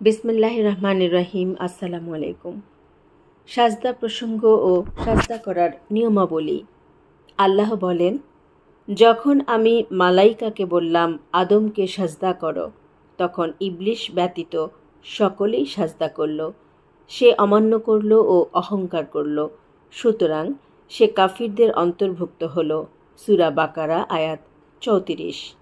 বিসমিল্লাহ রহমান রহিম আসসালামু আলাইকুম সাজদা প্রসঙ্গ ও সাজদা করার নিয়মাবলী। আল্লাহ বলেন, যখন আমি মালাইকাকে বললাম, আদমকে সাজদা করো, তখন ইবলিশ ব্যতীত সকলেই সাজদা করল। সে অমান্য করল ও অহংকার করল। সুতরাং সে কাফিরদের অন্তর্ভুক্ত হল। সুরা বাকারা আয়াত চৌত্রিশ।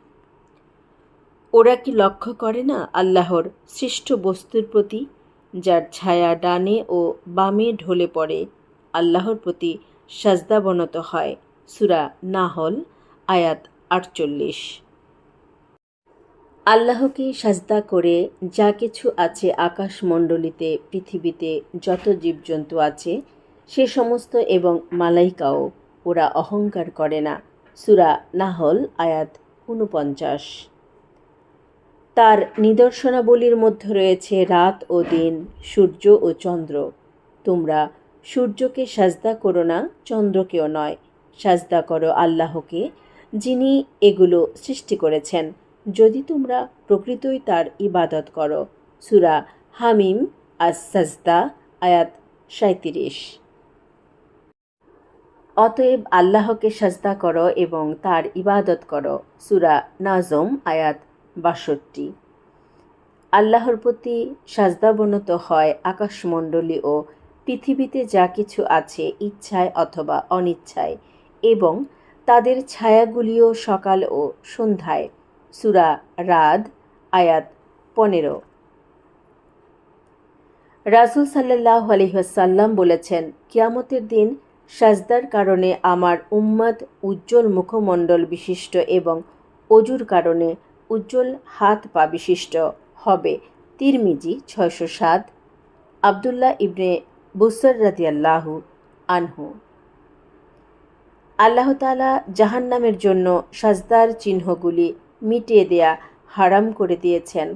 ওরা কি লক্ষ্য করে না আল্লাহর সৃষ্ট বস্তুর প্রতি? যার ছায়া ডানে ও বামে ঢলে পড়ে, আল্লাহর প্রতি সাজদাবনত হয়। সুরা নাহল, আয়াত আটচল্লিশ। আল্লাহকে সাজদা করে যা কিছু আছে আকাশমণ্ডলীতে, পৃথিবীতে যত জীবজন্তু আছে, সে সমস্ত এবং মালাইকাও ওরা অহংকার করে না। সুরা নাহল, আয়াত ঊনপঞ্চাশ তার নিদর্শনাবলীর মধ্যে রয়েছে রাত ও দিন, সূর্য ও চন্দ্র। তোমরা সূর্যকে সাজদা করো না, চন্দ্রকেও নয়। সাজদা করো আল্লাহকে, যিনি এগুলো সৃষ্টি করেছেন। যদি তোমরা প্রকৃতই তার ইবাদত করো। সুরা হামিম আজ সাজদা আয়াত সাঁত্রিশ অতএব আল্লাহকে সাজদা করো এবং তার ইবাদত করো। সুরা নাজম, আয়াত বাষট্টি। আল্লাহর প্রতি সাজদাবনত হয় আকাশমণ্ডলী ও পৃথিবীতে যা কিছু আছে ইচ্ছায় অথবা অনিচ্ছায় এবং তাদের ছায়াগুলিও সকাল ও সন্ধ্যায়। সুরা রাদ, আয়াত পনেরো। রাসুল সাল্লাহ আলহিহাসাল্লাম বলেছেন, কিয়ামতের দিন সাজদার কারণে আমার উম্মাদ উজ্জ্বল মুখমণ্ডল বিশিষ্ট এবং অজুর কারণে উজ্জ্বল হাত পা বিশিষ্ট হবে তিরমিজি ছয়শো সাত। আবদুল্লাহ ইবনে বুসর রাদিয়াল্লাহু আনহু। আল্লাহ তালা জাহান্নামের জন্য সাজদার চিহ্নগুলি মিটিয়ে দেয়া হারাম করে দিয়েছেন।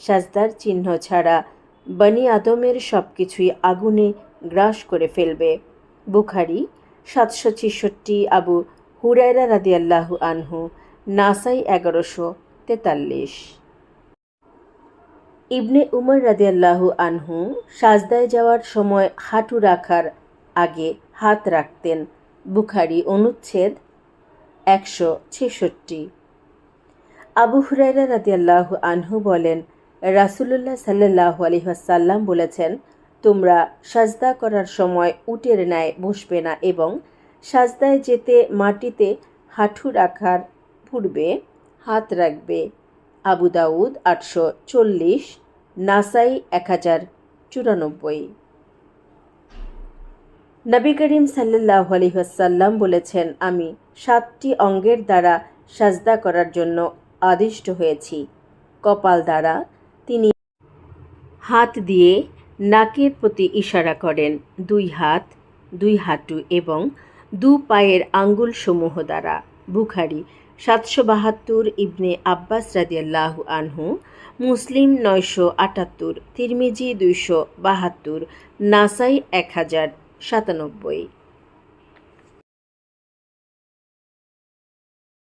সাজদার চিহ্ন ছাড়া বনি আদমের সব কিছুই আগুনে গ্রাস করে ফেলবে। বুখারি সাতশো ছেষট্টি, আবু হুরায়রা রাদিয়াল্লাহু আনহু, নাসাই এগারোশো। তেতাল্লিশ। ইবনে উমর রাদিয়াল্লাহু আনহু সাজদায় যাওয়ার সময় হাঁটু রাখার আগে হাত রাখতেন। বুখারি অনুচ্ছেদ একশো ছেষট্টি। আবু হুরাইরা রাদিয়াল্লাহু আনহু বলেন, রাসুলুল্লাহ সাল্লাহ আলহাসাল্লাম বলেছেন, তোমরা সাজদা করার সময় উটের ন্যায় বসবে না এবং সাজদায় যেতে মাটিতে হাঁটু রাখার পূর্বে হাত রাখবে। আবু দাউদ আটশো চল্লিশ, নাসাই এক হাজার চুরানব্বই। নবী করিম সাল্লাহ আলহিহাসাল্লাম বলেছেন, আমি সাতটি অঙ্গের দ্বারা সাজদা করার জন্য আদিষ্ট হয়েছি। কপাল দ্বারা তিনি হাত দিয়ে নাকের প্রতি ইশারা করেন, দুই হাত, দুই হাঁটু এবং দু পায়ের আঙ্গুল সমূহ দ্বারা। বুখারি সাতশো বাহাত্তর ইবনে আব্বাস রাজিয়াল্লাহ আনহু, মুসলিম নয়শো আটাত্তর, তিরমিজি দুইশো বাহাত্তর, নাসাই এক হাজার সাতানব্বই।